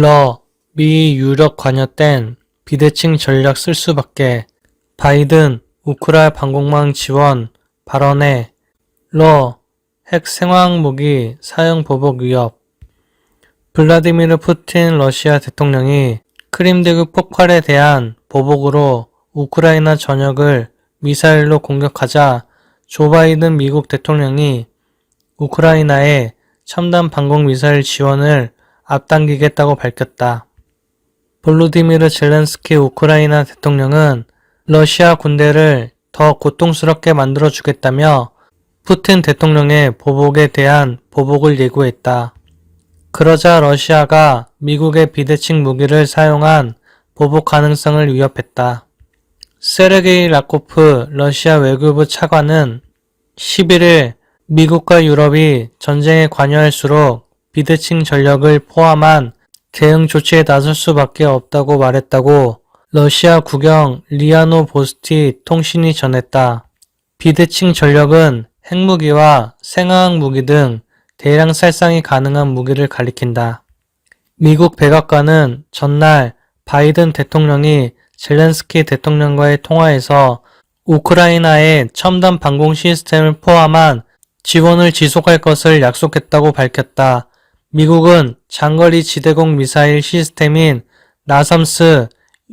러, 미 유력 관여 땐 비대칭 전략 쓸 수밖에. 바이든 우크라 방공망 지원 발언에 러, 핵 생화학 무기 사용 보복 위협. 블라디미르 푸틴 러시아 대통령이 크림 대교 폭발에 대한 보복으로 우크라이나 전역을 미사일로 공격하자 조 바이든 미국 대통령이 우크라이나에 첨단 방공 미사일 지원을 앞당기겠다고 밝혔다. 볼로디미르 젤렌스키 우크라이나 대통령은 러시아 군대를 더 고통스럽게 만들어 주겠다며 푸틴 대통령의 보복에 대한 보복을 예고했다. 그러자 러시아가 미국의 비대칭 무기를 사용한 보복 가능성을 위협했다. 세르게이 라코프 러시아 외교부 차관은 11일 미국과 유럽이 전쟁에 관여할수록 비대칭 전력을 포함한 대응 조치에 나설 수밖에 없다고 말했다고 러시아 국영 리아노 보스티 통신이 전했다. 비대칭 전력은 핵무기와 생화학 무기 등 대량 살상이 가능한 무기를 가리킨다. 미국 백악관은 전날 바이든 대통령이 젤렌스키 대통령과의 통화에서 우크라이나의 첨단 방공 시스템을 포함한 지원을 지속할 것을 약속했다고 밝혔다. 미국은 장거리 지대공 미사일 시스템인 나삼스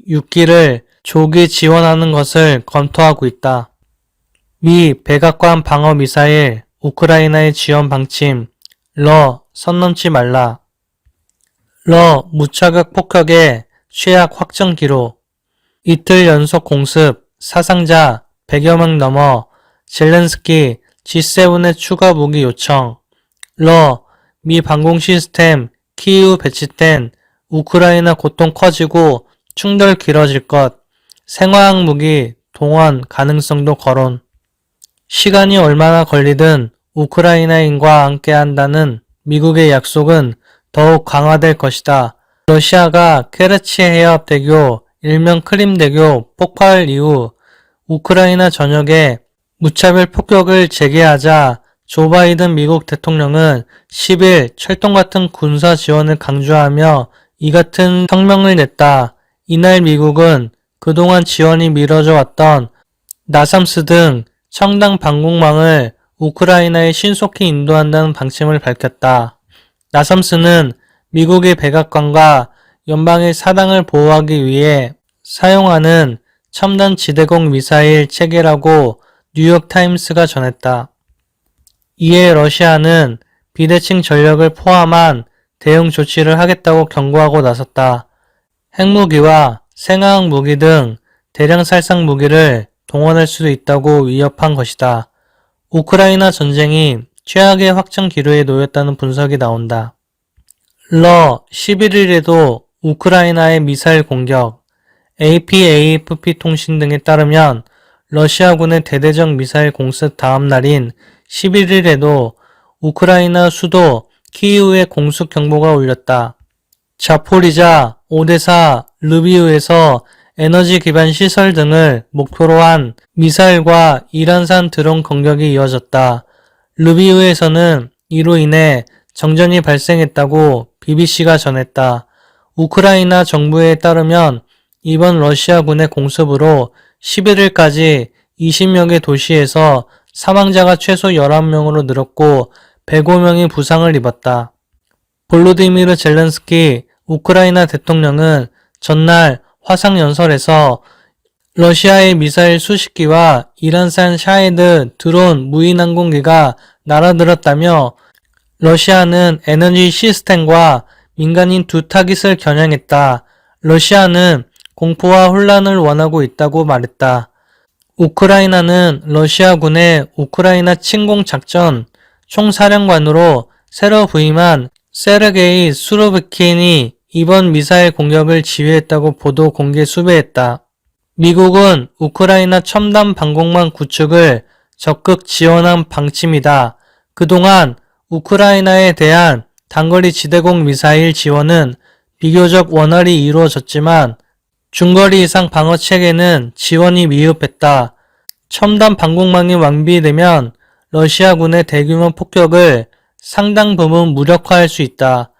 6기를 조기 지원하는 것을 검토하고 있다. 미 백악관 방어 미사일 우크라이나의 지원 방침 러 선 넘지 말라. 러 무차격 폭격의 최악 확정 기록 이틀 연속 공습 사상자 100여 명 넘어 젤렌스키 G7의 추가 무기 요청 러 미 방공 시스템 키이우 배치된 우크라이나 고통 커지고 충돌 길어질 것 생화학 무기 동원 가능성도 거론 시간이 얼마나 걸리든 우크라이나인과 함께 한다는 미국의 약속은 더욱 강화될 것이다. 러시아가 케르치 해협 대교, 일명 크림 대교 폭발 이후 우크라이나 전역에 무차별 폭격을 재개하자 조 바이든 미국 대통령은 10일 철동 같은 군사 지원을 강조하며 이 같은 성명을 냈다. 이날 미국은 그동안 지원이 미뤄져 왔던 나삼스 등 청당 방공망을 우크라이나에 신속히 인도한다는 방침을 밝혔다. 나삼스는 미국의 백악관과 연방의 사당을 보호하기 위해 사용하는 첨단 지대공 미사일 체계라고 뉴욕타임스가 전했다. 이에 러시아는 비대칭 전력을 포함한 대응 조치를 하겠다고 경고하고 나섰다. 핵무기와 생화학 무기 등 대량 살상 무기를 동원할 수도 있다고 위협한 것이다. 우크라이나 전쟁이 최악의 확정 기로에 놓였다는 분석이 나온다. 러 11일에도 우크라이나의 미사일 공격, AP-AFP 통신 등에 따르면 러시아군의 대대적 미사일 공습 다음 날인 11일에도 우크라이나 수도 키이우에 공습 경보가 울렸다. 자포리자, 오데사, 르비우에서 에너지 기반 시설 등을 목표로 한 미사일과 이란산 드론 공격이 이어졌다. 르비우에서는 이로 인해 정전이 발생했다고 BBC가 전했다. 우크라이나 정부에 따르면 이번 러시아군의 공습으로 11일까지 20여 개 도시에서 사망자가 최소 11명으로 늘었고 105명이 부상을 입었다. 볼로디미르 젤렌스키 우크라이나 대통령은 전날 화상 연설에서 러시아의 미사일 수십 기와 이란산 샤헤드 드론 무인 항공기가 날아들었다며 러시아는 에너지 시스템과 민간인 두 타깃을 겨냥했다. 러시아는 공포와 혼란을 원하고 있다고 말했다. 우크라이나는 러시아군의 우크라이나 침공 작전 총사령관으로 새로 부임한 세르게이 수로비킨이 이번 미사일 공격을 지휘했다고 보도 공개 수배했다. 미국은 우크라이나 첨단 방공망 구축을 적극 지원한 방침이다. 그동안 우크라이나에 대한 단거리 지대공 미사일 지원은 비교적 원활히 이루어졌지만 중거리 이상 방어 체계는 지원이 미흡했다. 첨단 방공망이 완비되면 러시아군의 대규모 폭격을 상당 부분 무력화할 수 있다.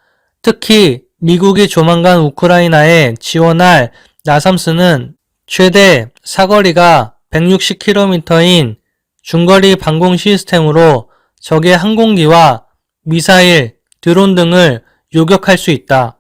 특히 미국이 조만간 우크라이나에 지원할 나삼스는 최대 사거리가 160km인 중거리 방공 시스템으로 적의 항공기와 미사일, 드론 등을 요격할 수 있다.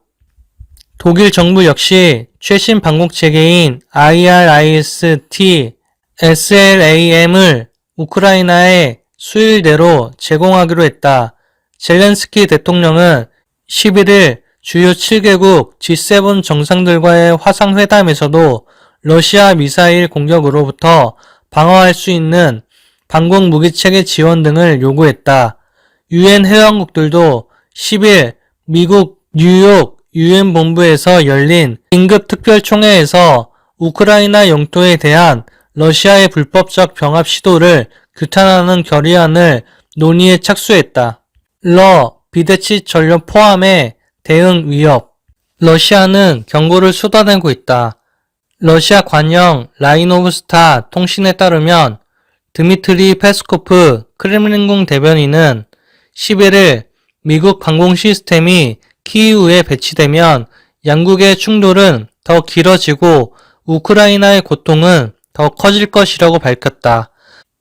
독일 정부 역시 최신 방공 체계인 IRIS-T SLAM을 우크라이나에 수일대로 제공하기로 했다. 젤렌스키 대통령은 11일 주요 7개국 G7 정상들과의 화상회담에서도 러시아 미사일 공격으로부터 방어할 수 있는 방공 무기체계 지원 등을 요구했다. 유엔 회원국들도 10일 미국 뉴욕 유엔 본부에서 열린 긴급 특별총회에서 우크라이나 영토에 대한 러시아의 불법적 병합 시도를 규탄하는 결의안을 논의에 착수했다. 러 비대치 전력 포함의 대응 위협. 러시아는 경고를 쏟아내고 있다. 러시아 관영 라이노브스타 통신에 따르면 드미트리 페스코프 크렘린궁 대변인은 11일 미국 방공 시스템이 키이우에 배치되면 양국의 충돌은 더 길어지고 우크라이나의 고통은 더 커질 것이라고 밝혔다.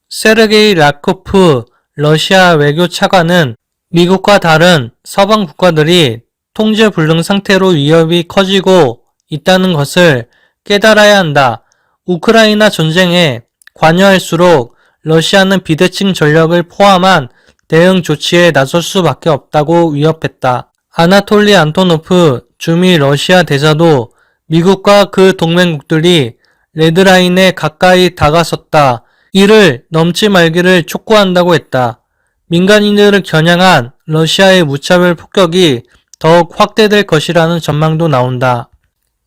세르게이 라코프 러시아 외교 차관은 미국과 다른 서방 국가들이 통제 불능 상태로 위협이 커지고 있다는 것을 깨달아야 한다. 우크라이나 전쟁에 관여할수록 러시아는 비대칭 전력을 포함한 대응 조치에 나설 수밖에 없다고 위협했다. 아나톨리 안토노프 주미 러시아 대사도 미국과 그 동맹국들이 레드라인에 가까이 다가섰다. 이를 넘지 말기를 촉구한다고 했다. 민간인들을 겨냥한 러시아의 무차별 폭격이 더욱 확대될 것이라는 전망도 나온다.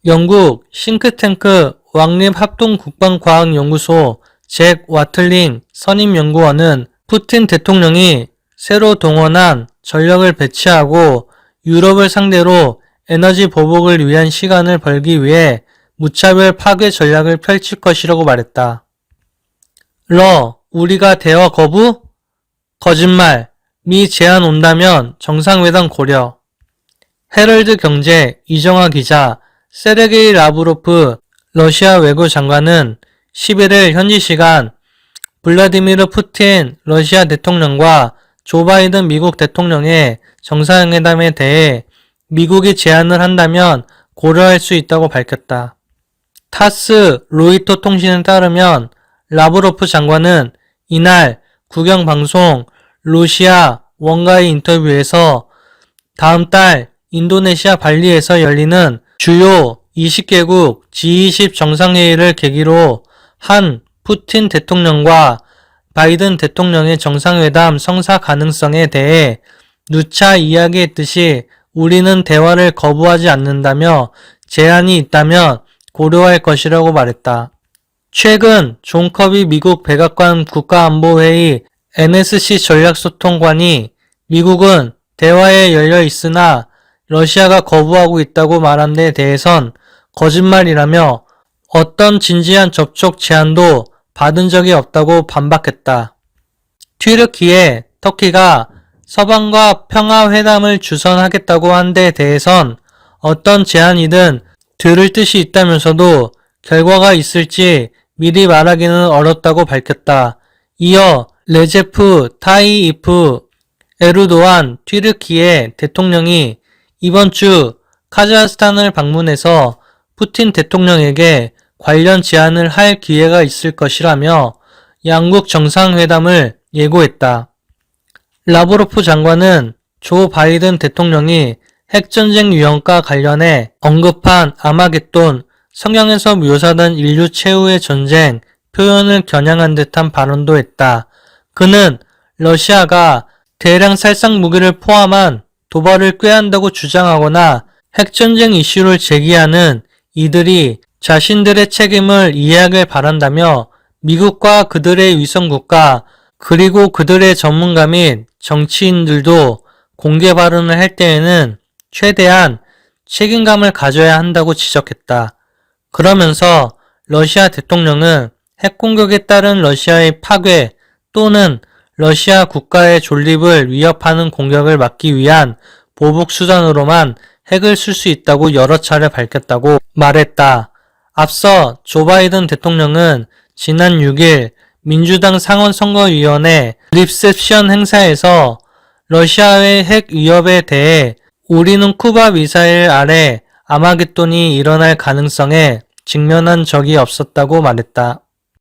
영국 싱크탱크 왕립합동국방과학연구소 잭 와틀링 선임연구원은 푸틴 대통령이 새로 동원한 전력을 배치하고 유럽을 상대로 에너지 보복을 위한 시간을 벌기 위해 무차별 파괴 전략을 펼칠 것이라고 말했다. 러, 우리가 대화 거부? 거짓말. 미 제안 온다면 정상회담 고려. 헤럴드 경제 이정화 기자 세르게이 라브로프 러시아 외교장관은 11일 현지 시간 블라디미르 푸틴 러시아 대통령과 조 바이든 미국 대통령의 정상회담에 대해 미국이 제안을 한다면 고려할 수 있다고 밝혔다. 타스 로이터 통신에 따르면 라브로프 장관은 이날 국영방송 루시아 원가의 인터뷰에서 다음 달 인도네시아 발리에서 열리는 주요 20개국 G20 정상회의를 계기로 한 푸틴 대통령과 바이든 대통령의 정상회담 성사 가능성에 대해 누차 이야기했듯이 우리는 대화를 거부하지 않는다며 제안이 있다면 고려할 것이라고 말했다. 최근 존 커비 미국 백악관 국가안보회의 NSC 전략소통관이 미국은 대화에 열려 있으나 러시아가 거부하고 있다고 말한 데 대해선 거짓말이라며 어떤 진지한 접촉 제안도 받은 적이 없다고 반박했다. 튀르키에 터키가 서방과 평화회담을 주선하겠다고 한 데 대해선 어떤 제안이든 들을 뜻이 있다면서도 결과가 있을지 미리 말하기는 어렵다고 밝혔다. 이어 레제프 타이이프 에르도안 튀르키의 대통령이 이번 주 카자흐스탄을 방문해서 푸틴 대통령에게 관련 제안을 할 기회가 있을 것이라며 양국 정상회담을 예고했다. 라브로프 장관은 조 바이든 대통령이 핵전쟁 유형과 관련해 언급한 아마겟돈 성경에서 묘사된 인류 최후의 전쟁 표현을 겨냥한 듯한 발언도 했다. 그는 러시아가 대량 살상 무기를 포함한 도발을 꾀한다고 주장하거나 핵전쟁 이슈를 제기하는 이들이 자신들의 책임을 이해하길 바란다며 미국과 그들의 위성국가 그리고 그들의 전문가 및 정치인들도 공개 발언을 할 때에는 최대한 책임감을 가져야 한다고 지적했다. 그러면서 러시아 대통령은 핵공격에 따른 러시아의 파괴 또는 러시아 국가의 존립을 위협하는 공격을 막기 위한 보복 수단으로만 핵을 쓸 수 있다고 여러 차례 밝혔다고 말했다. 앞서 조 바이든 대통령은 지난 6일 민주당 상원 선거위원회 립셉션 행사에서 러시아의 핵 위협에 대해 우리는 쿠바 미사일 아래 아마겟돈이 일어날 가능성에 직면한 적이 없었다고 말했다.